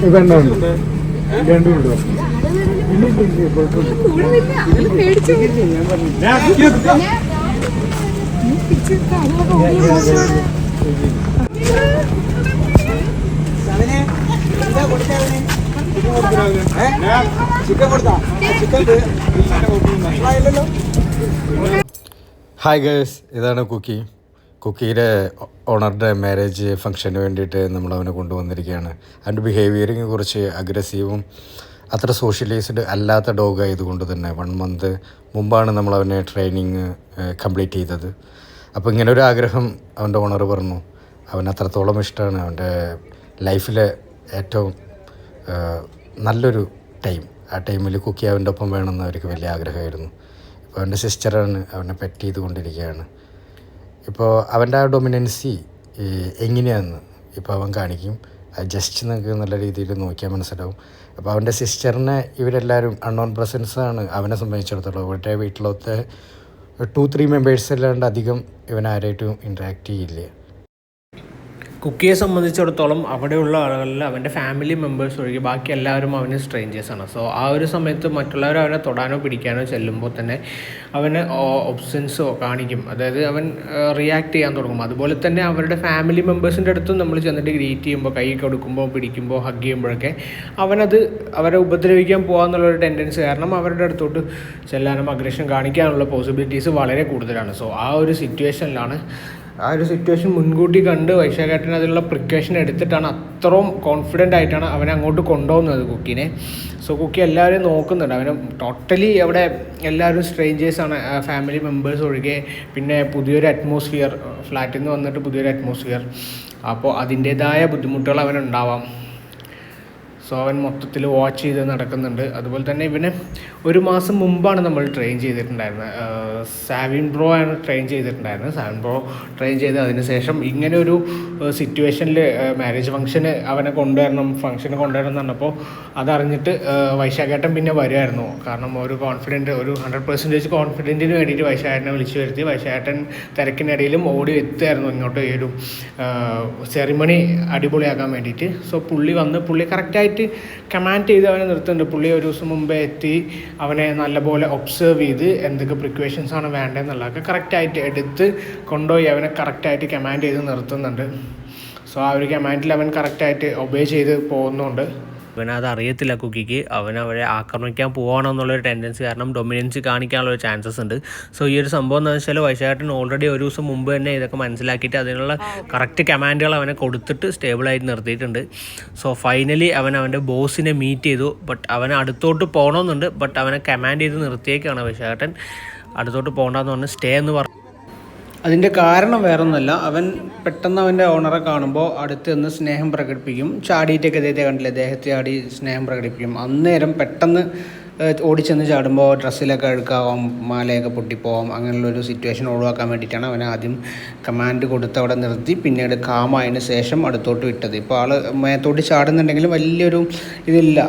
Chicken chicken hi girls ഇതാണ് Kuki. കുക്കിയുടെ ഓണറുടെ marriage ഫംഗ്ഷന് വേണ്ടിയിട്ട് നമ്മൾ അവനെ കൊണ്ടുവന്നിരിക്കുകയാണ്. അവന്റെ ബിഹേവിയറിങ് കുറച്ച് അഗ്രസീവും അത്ര സോഷ്യലൈസ്ഡ് അല്ലാത്ത ഡോഗ് ആയതുകൊണ്ട് തന്നെ വൺ മന്ത് മുമ്പാണ് നമ്മൾ അവനെ ട്രെയിനിങ് കംപ്ലീറ്റ് ചെയ്തത്. അപ്പോൾ ഇങ്ങനെ ഒരു ആഗ്രഹം അവന്റെ ഓണർ പറഞ്ഞു. അവൻ അത്രത്തോളം ഇഷ്ടമാണ് അവന്റെ ലൈഫിലെ ഏറ്റവും നല്ലൊരു ടൈം ആ ടൈമിൽ കുക്കി അവന്റെ ഒപ്പം വേണമെന്ന് അവർക്ക് വലിയ ആഗ്രഹമായിരുന്നു. ഇപ്പോൾ അവന്റെ സിസ്റ്ററാണ് അവനെ പെറ്റ് ചെയ്തുകൊണ്ടിരിക്കുകയാണ്. ഇപ്പോൾ അവന്റെ ആ ഡൊമിനൻസി എങ്ങനെയാണെന്ന് ഇപ്പോൾ അവൻ കാണിക്കും. ജസ്റ്റ് നിങ്ങൾക്ക് നല്ല രീതിയിൽ നോക്കിയാൽ മനസ്സിലാവും. അപ്പോൾ അവന്റെ സിസ്റ്ററിനെ ഇവരെല്ലാവരും അൺനോൺ പ്രസൻസ് ആണ് അവനെ സംബന്ധിച്ചിടത്തോളം. അവരുടെ വീട്ടിലത്തെ ടു ത്രീ മെമ്പേഴ്സ് അല്ലാണ്ട് അധികം ഇവൻ ആരായിട്ടും ഇൻട്രാക്ട് ചെയ്യില്ല. കുക്കിയെ സംബന്ധിച്ചിടത്തോളം അവിടെയുള്ള ആളുകളിൽ അവന്റെ ഫാമിലി മെമ്പേഴ്സ് ഒഴികെ ബാക്കി എല്ലാവരും അവന് സ്ട്രേഞ്ചേഴ്സാണ് സോ ആ ഒരു സമയത്ത് മറ്റുള്ളവർ അവനെ തൊടാനോ പിടിക്കാനോ ചെല്ലുമ്പോൾ തന്നെ അവന് ഒബ്സൻസോ കാണിക്കും. അതായത് അവൻ റിയാക്ട് ചെയ്യാൻ തുടങ്ങും. അതുപോലെ തന്നെ അവരുടെ ഫാമിലി മെമ്പേഴ്സിന്റെ അടുത്തും നമ്മൾ ചെന്നിട്ട് ഗ്രീറ്റ് ചെയ്യുമ്പോൾ കൈ കൊടുക്കുമ്പോൾ പിടിക്കുമ്പോൾ ഹഗ് ചെയ്യുമ്പോഴൊക്കെ അവനത് അവരെ ഉപദ്രവിക്കാൻ പോകാന്നുള്ളൊരു ടെൻഡൻസി കാരണം അവരുടെ അടുത്തോട്ട് ചെല്ലാനും അഗ്രഷൻ കാണിക്കാനുള്ള പോസിബിലിറ്റീസ് വളരെ കൂടുതലാണ്. സോ ആ ഒരു സിറ്റുവേഷനിലാണ് ആ ഒരു സിറ്റുവേഷൻ മുൻകൂട്ടി കണ്ട് വൈശാഖേട്ടൻ അതിലുള്ള പ്രിക്കോഷൻ എടുത്തിട്ടാണ് അത്രയും കോൺഫിഡന്റ് ആയിട്ടാണ് അവനെ അങ്ങോട്ട് കൊണ്ടുപോകുന്നത് കുക്കിനെ. സോ കുക്കി എല്ലാവരും നോക്കുന്നുണ്ട്. അവന് ടോട്ടലി അവിടെ എല്ലാവരും സ്ട്രേഞ്ചേഴ്സാണ് ഫാമിലി മെമ്പേഴ്സ് ഒഴികെ പിന്നെ പുതിയൊരു അറ്റ്മോസ്ഫിയർ ഫ്ലാറ്റിൽ നിന്ന് വന്നിട്ട് പുതിയൊരു അറ്റ്മോസ്ഫിയർ അപ്പോൾ അതിന്റേതായ ബുദ്ധിമുട്ടുകൾ അവനുണ്ടാവാം. സോ അവൻ മൊത്തത്തിൽ വാച്ച് ചെയ്ത് നടക്കുന്നുണ്ട്. അതുപോലെ തന്നെ ഇവനെ ഒരു മാസം മുമ്പാണ് നമ്മൾ ട്രെയിൻ ചെയ്തിട്ടുണ്ടായിരുന്നത്. സാവിൻ ബ്രോ ആണ് ട്രെയിൻ ചെയ്തിട്ടുണ്ടായിരുന്നത്. സാവിൻ ബ്രോ ട്രെയിൻ ചെയ്ത് അതിന് ശേഷം ഇങ്ങനെ ഒരു സിറ്റുവേഷനിൽ മാരേജ് ഫംഗ്ഷന് അവനെ കൊണ്ടുവരണം ഫംഗ്ഷന് കൊണ്ടുവരണം എന്ന് പറഞ്ഞപ്പോൾ അതറിഞ്ഞിട്ട് വൈശാഖേട്ടൻ പിന്നെ വരുമായിരുന്നു കാരണം ഒരു കോൺഫിഡന്റ് ഒരു ഹൺഡ്രഡ് പെർസെന്റേജ് കോൺഫിഡന്റിന് വേണ്ടിയിട്ട് വൈശാഖേട്ടനെ വിളിച്ചു വരുത്തി. വൈശാഖേട്ടൻ തിരക്കിനിടയിലും ഓടി എത്തുമായിരുന്നു ഇങ്ങോട്ട്. ഈ ഒരു സെറിമണി അടിപൊളിയാക്കാൻ വേണ്ടിയിട്ട്. സോ പുള്ളി വന്ന് പുള്ളി കറക്റ്റായിട്ട് കമാൻഡ് ചെയ്ത് അവനെ നിർത്തുന്നുണ്ട്. പുള്ളി ഒരു ദിവസം മുമ്പേ എത്തി അവനെ നല്ലപോലെ ഒബ്സർവ് ചെയ്ത് എന്തൊക്കെ പ്രിക്വേഷൻസ് ആണ് വേണ്ടതെന്നുള്ളതൊക്കെ കറക്റ്റായിട്ട് എടുത്ത് കൊണ്ടുപോയി അവനെ കറക്റ്റായിട്ട് കമാൻഡ് ചെയ്ത് നിർത്തുന്നുണ്ട്. സോ ആ ഒരു കമാൻഡിൽ അവൻ കറക്റ്റായിട്ട് ഒബേ ചെയ്ത് പോകുന്നുണ്ട്. അവനത് അറിയത്തില്ല കുക്കിക്ക്. അവൻ അവരെ ആക്രമിക്കാൻ പോവാണെന്നുള്ളൊരു ടെൻഡൻസി കാരണം ഡൊമിനൻസി കാണിക്കാനുള്ള ചാൻസസ് ഉണ്ട്. സോ ഈ ഒരു സംഭവം എന്ന് വെച്ചാൽ വൈശാഖട്ടൻ ഓൾറെഡി ഒരു ദിവസം മുമ്പ് തന്നെ ഇതൊക്കെ മനസ്സിലാക്കിയിട്ട് അതിനുള്ള കറക്റ്റ് കമാൻഡുകൾ അവനെ കൊടുത്തിട്ട് സ്റ്റേബിളായിട്ട് നിർത്തിയിട്ടുണ്ട്. സോ ഫൈനലി അവൻ അവന്റെ ബോസിനെ മീറ്റ് ചെയ്തു. ബട്ട് അവൻ അടുത്തോട്ട് പോകണമെന്നുണ്ട് ബട്ട് അവനെ കമാൻഡ് ചെയ്ത് നിർത്തിയേക്കാണ് വൈശാഖട്ടൻ. അടുത്തോട്ട് പോകണ്ടെന്ന് പറഞ്ഞ് സ്റ്റേ എന്ന് പറഞ്ഞു അതിന്റെ കാരണം വേറൊന്നുമല്ല. അവൻ പെട്ടെന്ന് അവന്റെ ഓണറെ കാണുമ്പോൾ അടുത്ത് നിന്ന് സ്നേഹം പ്രകടിപ്പിക്കും. ചാടിയിട്ടൊക്കെ ഇതേ കണ്ടില്ല? അദ്ദേഹത്തെ ചാടി സ്നേഹം പ്രകടിപ്പിക്കും. അന്നേരം പെട്ടെന്ന് ഓടിച്ചെന്ന് ചാടുമ്പോൾ ഡ്രസ്സിലൊക്കെ അഴുക്കാവാം മാലയൊക്കെ പൊട്ടിപ്പോവാം അങ്ങനെയുള്ളൊരു സിറ്റുവേഷൻ ഒഴിവാക്കാൻ വേണ്ടിയിട്ടാണ് അവൻ ആദ്യം കമാൻഡ് കൊടുത്ത് അവിടെ നിർത്തി പിന്നീട് കാമായതിന് ശേഷം അടുത്തോട്ട് വിട്ടത്. ഇപ്പോൾ ആൾ മേത്തോട്ട് ചാടുന്നുണ്ടെങ്കിലും വലിയൊരു ഇതില്ല.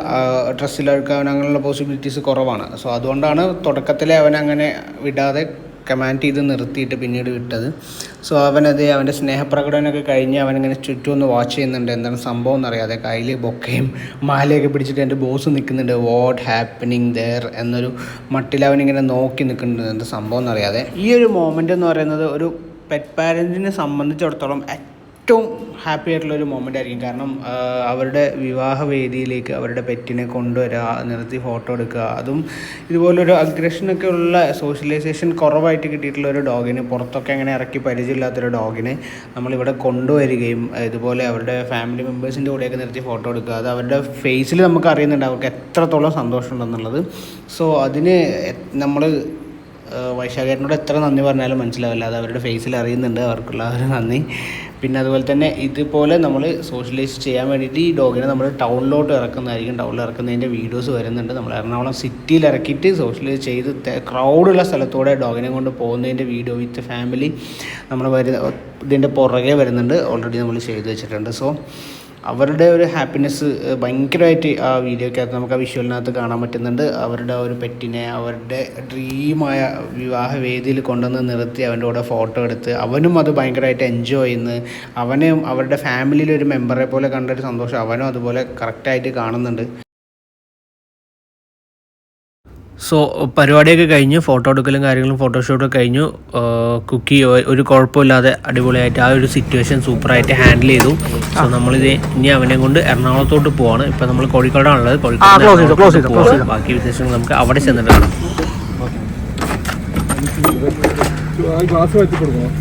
ഡ്രസ്സിൽ അഴുക്കാവാൻ അങ്ങനെയുള്ള പോസിബിലിറ്റീസ് കുറവാണ്. സോ അതുകൊണ്ടാണ് തുടക്കത്തിലെ അവൻ അങ്ങനെ വിടാതെ കമാൻഡ് ചെയ്ത് നിർത്തിയിട്ട് പിന്നീട് വിട്ടത്. സോ അവനത് അവന്റെ സ്നേഹപ്രകടനമൊക്കെ കഴിഞ്ഞ് അവനിങ്ങനെ ചുറ്റും ഒന്ന് വാച്ച് ചെയ്യുന്നുണ്ട്. എന്താണ് സംഭവം എന്നറിയാതെ കയ്യിൽ ബൊക്കയും മാലയൊക്കെ പിടിച്ചിട്ട് എന്റെ ബോസ് നിൽക്കുന്നുണ്ട്. വാട്ട് ഹാപ്പനിങ് ദർ എന്നൊരു മട്ടിൽ അവനിങ്ങനെ നോക്കി നിൽക്കുന്നുണ്ട്. എന്താ സംഭവം എന്നറിയാതെ. ഈ ഒരു മോമെന്റ് എന്ന് പറയുന്നത് ഒരു പെറ്റ് പാരന്റിനെ സംബന്ധിച്ചിടത്തോളം ഏറ്റവും ഹാപ്പി ആയിട്ടുള്ള ഒരു മൊമെന്റ് ആയിരിക്കും. കാരണം അവരുടെ വിവാഹ വേദിയിലേക്ക് അവരുടെ പെറ്റിനെ കൊണ്ടുവരിക നിർത്തി ഫോട്ടോ എടുക്കുക. അതും ഇതുപോലൊരു അഗ്രഷനൊക്കെ ഉള്ള സോഷ്യലൈസേഷൻ കുറവായിട്ട് കിട്ടിയിട്ടുള്ള ഒരു ഡോഗിന് പുറത്തൊക്കെ അങ്ങനെ ഇറക്കി പരിചയമില്ലാത്തൊരു ഡോഗിനെ നമ്മളിവിടെ കൊണ്ടുവരികയും ഇതുപോലെ അവരുടെ ഫാമിലി മെമ്പേഴ്സിന്റെ കൂടെയൊക്കെ നിർത്തി ഫോട്ടോ എടുക്കുക. അത് അവരുടെ ഫേസിൽ നമുക്ക് അറിയുന്നുണ്ട് അവർക്ക് എത്രത്തോളം സന്തോഷമുണ്ടെന്നുള്ളത്. സോ അതിന് നമ്മൾ വൈശാഖേട്ടനോട് എത്ര നന്ദി പറഞ്ഞാലും മനസ്സിലാവില്ല. അത് അവരുടെ ഫേസിൽ അറിയുന്നുണ്ട്. അവർക്കുള്ള ഒരു നന്ദി. പിന്നെ അതുപോലെ തന്നെ ഇതുപോലെ നമ്മൾ സോഷ്യലൈസ് ചെയ്യാൻ വേണ്ടിയിട്ട് ഈ ഡോഗിനെ നമ്മൾ ടൗണിലോട്ട് ഇറക്കുന്നതായിരിക്കും. ടൗണിൽ ഇറക്കുന്നതിന്റെ വീഡിയോസ് വരുന്നുണ്ട്. നമ്മൾ എറണാകുളം സിറ്റിയിൽ ഇറക്കിയിട്ട് സോഷ്യലൈസ് ചെയ്ത് ക്രൗഡുള്ള സ്ഥലത്തൂടെ ഡോഗിനെ കൊണ്ട് പോകുന്നതിന്റെ വീഡിയോ വിത്ത് ഫാമിലി നമ്മൾ വരുന്ന ഇതിന്റെ പുറകെ വരുന്നുണ്ട്. ഓൾറെഡി നമ്മൾ ചെയ്ത് വെച്ചിട്ടുണ്ട്. സോ അവരുടെ ഒരു ഹാപ്പിനെസ് ഭയങ്കരമായിട്ട് ആ വീഡിയോക്കകത്ത് നമുക്ക് ആ വിഷ്വലിനകത്ത് കാണാൻ പറ്റുന്നുണ്ട്. അവരുടെ ഒരു പെറ്റിനെ അവരുടെ ഡ്രീമായ വിവാഹ വേദിയിൽ കൊണ്ടുവന്ന് നിർത്തി അവന്റെ കൂടെ ഫോട്ടോ എടുത്ത് അവനും അത് ഭയങ്കരമായിട്ട് എൻജോയ് ചെയ്യുന്നു. അവനെയും അവരുടെ ഫാമിലിയിലെ ഒരു മെമ്പറെ പോലെ കണ്ടൊരു സന്തോഷം അവനും അതുപോലെ കറക്റ്റായിട്ട് കാണുന്നുണ്ട്. സോ പരിപാടിയൊക്കെ കഴിഞ്ഞ് ഫോട്ടോ എടുക്കലും കാര്യങ്ങളും ഫോട്ടോഷൂട്ടൊക്കെ കഴിഞ്ഞു. കുക്കി ഒരു കുഴപ്പമില്ലാതെ അടിപൊളിയായിട്ട് ആ ഒരു സിറ്റുവേഷൻ സൂപ്പറായിട്ട് ഹാൻഡിൽ ചെയ്തു. സോ നമ്മളിത് ഇനി അവനെ കൊണ്ട് എറണാകുളത്തോട്ട് പോവാണ്. ഇപ്പം നമ്മൾ കോഴിക്കോടാണുള്ളത്. കോഴിക്കോട് ബാക്കി വിശേഷങ്ങൾ നമുക്ക് അവിടെ ചെന്നിട്ട് കാണാം. ഗ്ലാസ് വെച്ചിട്ട് കൊടുക്കണം.